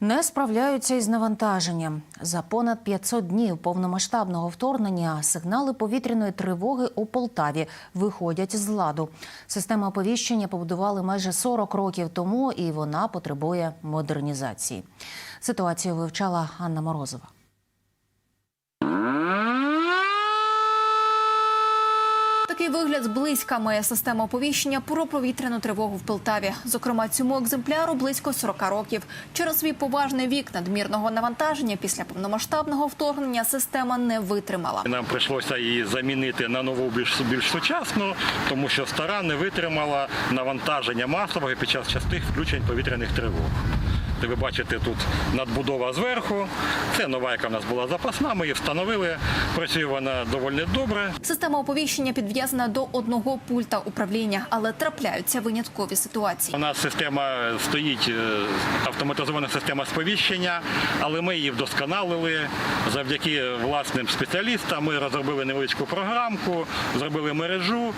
Не справляються із навантаженням. За понад 500 днів повномасштабного вторгнення сигнали повітряної тривоги у Полтаві виходять з ладу. Система оповіщення побудували майже 40 років тому, і вона потребує модернізації. Ситуацію вивчала Анна Морозова. Такий вигляд зблизька має система оповіщення про повітряну тривогу в Полтаві. Зокрема, цьому екземпляру близько 40 років. Через свій поважний вік надмірного навантаження після повномасштабного вторгнення система не витримала. Нам прийшлося її замінити на нову більш більш сучасну, тому що стара не витримала навантаження масового під час частих включень повітряних тривог. Ви бачите тут надбудова зверху. Це нова, яка в нас була запасна. Ми її встановили. Працює вона доволі добре. Система оповіщення підв'язана до одного пульта управління, але трапляються виняткові ситуації. У нас система стоїть е, автоматизована система сповіщення, але ми її вдосконалили завдяки власним спеціалістам. Ми розробили невеличку програмку, зробили мережу.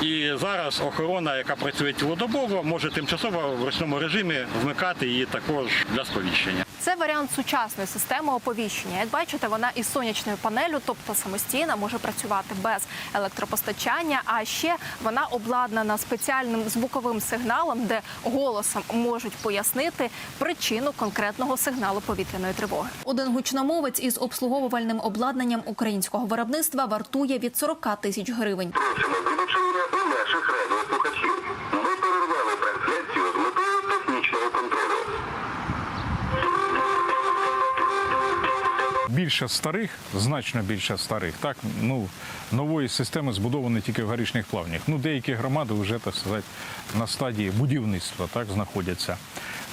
І зараз охорона, яка працює цілодобово, може тимчасово в ручному режимі вмикати її також для сповіщення. Це варіант сучасної системи оповіщення. Як бачите, вона із сонячною панелю, тобто самостійно, може працювати без електропостачання. А ще вона обладнана спеціальним звуковим сигналом, де голосом можуть пояснити причину конкретного сигналу повітряної тривоги. Один гучномовець із обслуговувальним обладнанням українського виробництва вартує від 40 тисяч гривень. Більше старих, значно більше старих. Так, ну, нової системи збудовані тільки в горішніх плавнях. Ну, деякі громади вже, так сказати, на стадії будівництва так, знаходяться.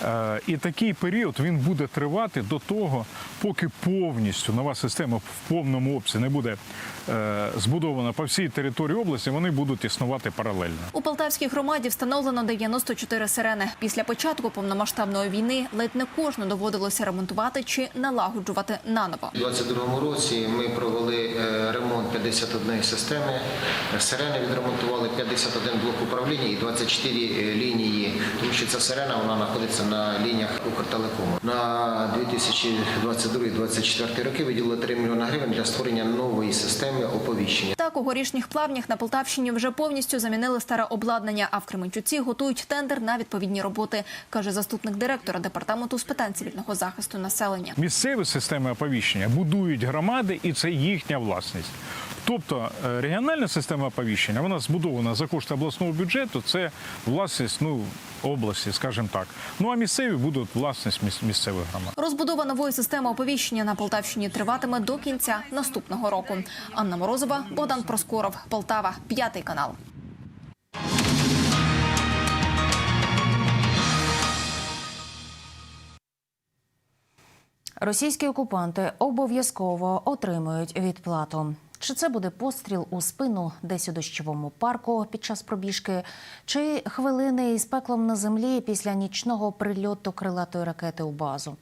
Е, і такий період він буде тривати до того, поки повністю нова система в повному обсязі не буде е, збудована по всій території області, вони будуть існувати паралельно. У Полтавській громаді встановлено 94 сирени. Після початку повномасштабної війни ледь не кожну доводилося ремонтувати чи налагоджувати наново. У 2022 році ми провели е, ремонт 51 системи. Сирени відремонтували 51 блок управління і 24 лінії, тому що ця сирена вона знаходиться на лініях Укртелекому. На 2022-2024 роки виділили 3 мільйони гривень для створення нової системи оповіщення. Так, у горішніх плавнях на Полтавщині вже повністю замінили старе обладнання, а в Кременчуці готують тендер на відповідні роботи, каже заступник директора департаменту з питань цивільного захисту населення. Місцеві системи оповіщення будують громади, і це їхня власність. Тобто е, регіональна система оповіщення, вона збудована за кошти обласного бюджету, це власність ну, області, скажімо так. Ну а місцеві будуть власність міс- місцевих громад. Розбудова нової системи оповіщення на Полтавщині триватиме до кінця наступного року. Анна Морозова, Богдан Проскоров, Полтава, п'ятий канал. Російські окупанти обов'язково отримують відплату. Чи це буде постріл у спину десь у дощовому парку під час пробіжки, чи хвилини із пеклом на землі після нічного прильоту крилатої ракети у базу?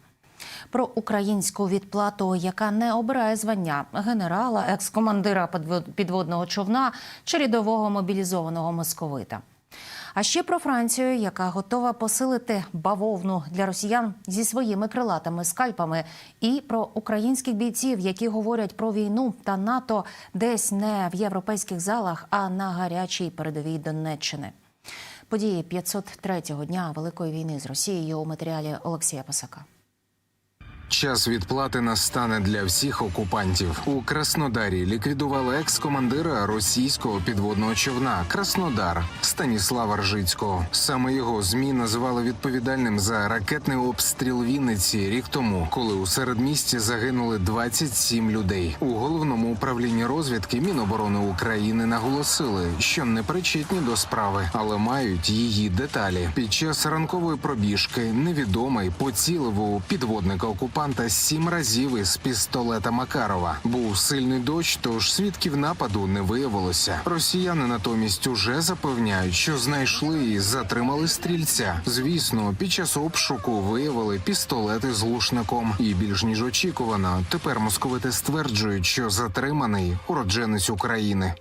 Про українську відплату, яка не обирає звання генерала, екс-командира підвод- підводного човна чи рядового мобілізованого московита. А ще про Францію, яка готова посилити бавовну для росіян зі своїми крилатими скальпами, і про українських бійців, які говорять про війну та НАТО десь не в європейських залах, а на гарячій передовій Донеччини. Події 503-го дня Великої війни з Росією у матеріалі Олексія Пасака. Час відплати настане для всіх окупантів. У Краснодарі ліквідували екс-командира російського підводного човна Краснодар Станіслава Ржицького. Саме його змі називали відповідальним за ракетний обстріл Вінниці рік тому, коли у середмісті загинули 27 людей. У головному управлінні розвідки Міноборони України наголосили, що не причетні до справи, але мають її деталі. Під час ранкової пробіжки невідомий поцілив у підводника окупанта сім разів із пістолета Макарова. Був сильний дощ, тож свідків нападу не виявилося. Росіяни натомість уже запевняють, що знайшли і затримали стрільця. Звісно, під час обшуку виявили пістолети з глушником. І більш ніж очікувано, тепер московити стверджують, що затриманий уродженець України.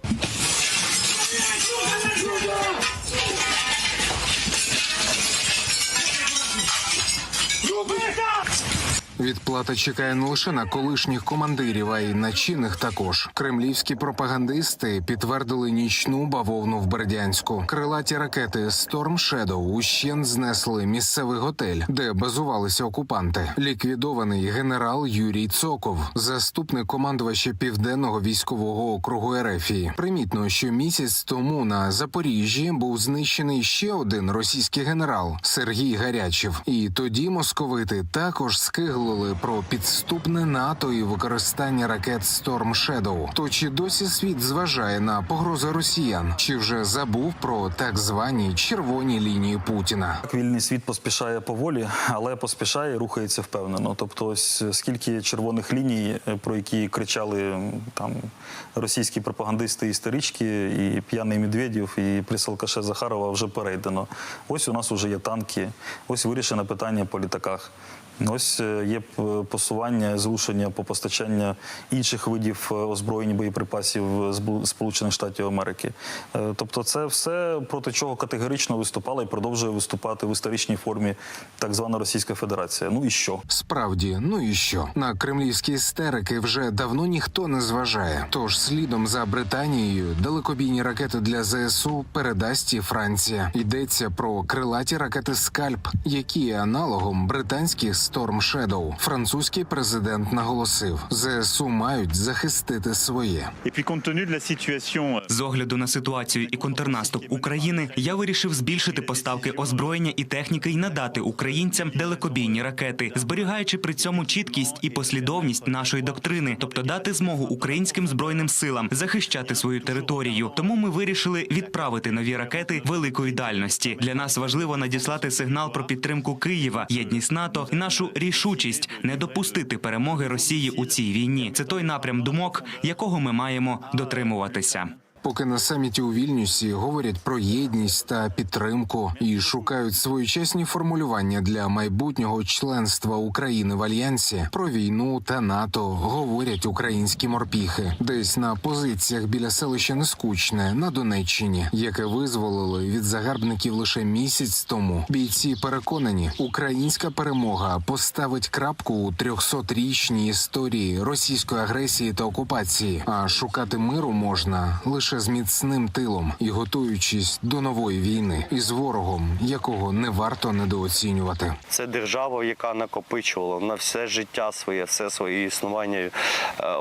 Відплата чекає не лише на колишніх командирів, а й на чинних також. Кремлівські пропагандисти підтвердили нічну бавовну в Бердянську. Крилаті ракети Storm Shadow ущен знесли місцевий готель, де базувалися окупанти. Ліквідований генерал Юрій Цоков, заступник командувача південного військового округу Ерефії. Примітно, що місяць тому на Запоріжжі був знищений ще один російський генерал Сергій Гарячів. І тоді московити також скиглили про підступне НАТО і використання ракет Storm Shadow. То чи досі світ зважає на погрози росіян? Чи вже забув про так звані червоні лінії Путіна? Вільний світ поспішає поволі, але поспішає і рухається впевнено. Тобто, ось скільки червоних ліній, е, про які кричали там російські пропагандисти, історички, і п'яний Медведєв, і прис алкаше Захарова вже перейдено. Ось у нас вже є танки, ось вирішено питання по літаках. Ось е, є посування, зрушення по постачання інших видів е, озброєнь боєприпасів з Сполучених Штатів Америки. Е, Тобто, це все проти чого категорично виступала і продовжує виступати в історичній формі так звана Російська Федерація. Ну і що? Справді, ну і що на кремлівські істерики вже давно ніхто не зважає. Тож слідом за Британією далекобійні ракети для ЗСУ передасть і Франція. Йдеться про крилаті ракети Скальп, які є аналогом британських Storm Shadow. Французький президент наголосив, ЗСУ мають захистити своє. З огляду на ситуацію і контрнаступ України, я вирішив збільшити поставки озброєння і техніки і надати українцям далекобійні ракети, зберігаючи при цьому чіткість і послідовність нашої доктрини, тобто дати змогу українським збройним силам захищати свою територію. Тому ми вирішили відправити нові ракети великої дальності. Для нас важливо надіслати сигнал про підтримку Києва, єдність НАТО і нашу рішучість не допустити перемоги Росії у цій війні. Це той напрям думок, якого ми маємо дотримуватися. Поки на саміті у Вільнюсі говорять про єдність та підтримку і шукають своєчасні формулювання для майбутнього членства України в альянсі, про війну та НАТО говорять українські морпіхи. Десь на позиціях біля селища Нескучне на Донеччині, яке визволили від загарбників лише місяць тому. Бійці переконані, українська перемога поставить крапку у 300-річній історії російської агресії та окупації. А шукати миру можна лише з міцним тилом і готуючись до нової війни із ворогом, якого не варто недооцінювати. Це держава, яка накопичувала на все життя своє, все своє існування е,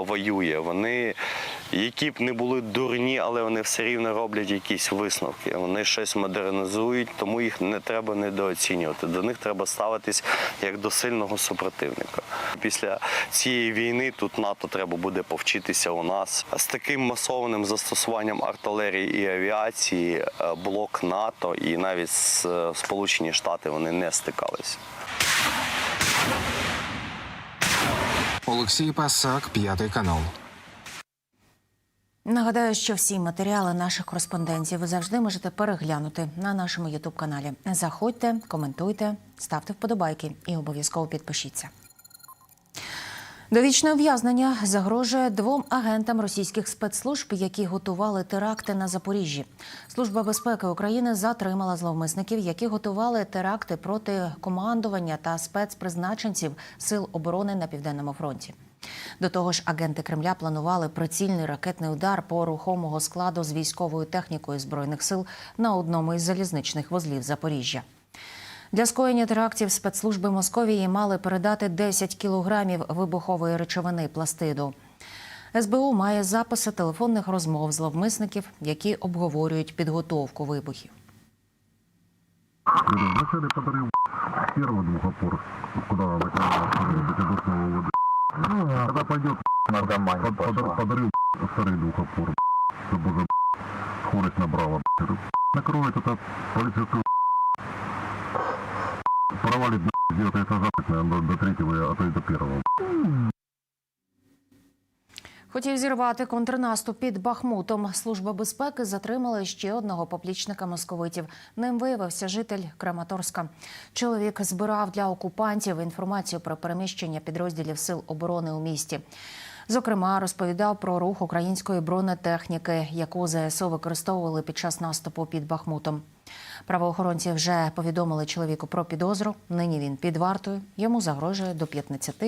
воює. Вони, які б не були дурні, але вони все рівно роблять якісь висновки. Вони щось модернізують, тому їх не треба недооцінювати. До них треба ставитись як до сильного супротивника. Після цієї війни тут НАТО треба буде повчитися у нас з таким масованим застосуванням артилерії і авіації. е, Блок НАТО і навіть е, Сполучені Штати вони не стикалися. Олексій Пасак, п'ятий канал. Нагадаю, що всі матеріали наших кореспондентів ви завжди можете переглянути на нашому ютуб каналі. Заходьте, коментуйте, ставте вподобайки і обов'язково підпишіться. Довічне ув'язнення загрожує двом агентам російських спецслужб, які готували теракти на Запоріжжі. Служба безпеки України затримала зловмисників, які готували теракти проти командування та спецпризначенців сил оборони на південному фронті. До того ж, агенти Кремля планували прицільний ракетний удар по рухомого складу з військовою технікою збройних сил на одному із залізничних вузлів Запоріжжя. Для скоєння терактів спецслужби Московії мали передати 10 кілограмів вибухової речовини пластиду. СБУ має записи телефонних розмов зловмисників, які обговорюють підготовку вибухів. Вначале подарил первый двухопор, куда заканчивается Петербургского УВД. Когда пойдет, под- подар- подарил второй двухопор, чтобы уже скорость набрала. Это накроет это полицейскую провалит где-то этажа, наверное, до третьего, а то и до первого. Хотів зірвати контрнаступ під Бахмутом. Служба безпеки затримала ще одного поплічника московитів. Ним виявився житель Краматорська. Чоловік збирав для окупантів інформацію про переміщення підрозділів сил оборони у місті. Зокрема, розповідав про рух української бронетехніки, яку ЗСУ використовували під час наступу під Бахмутом. Правоохоронці вже повідомили чоловіку про підозру. Нині він під вартою. Йому загрожує до 15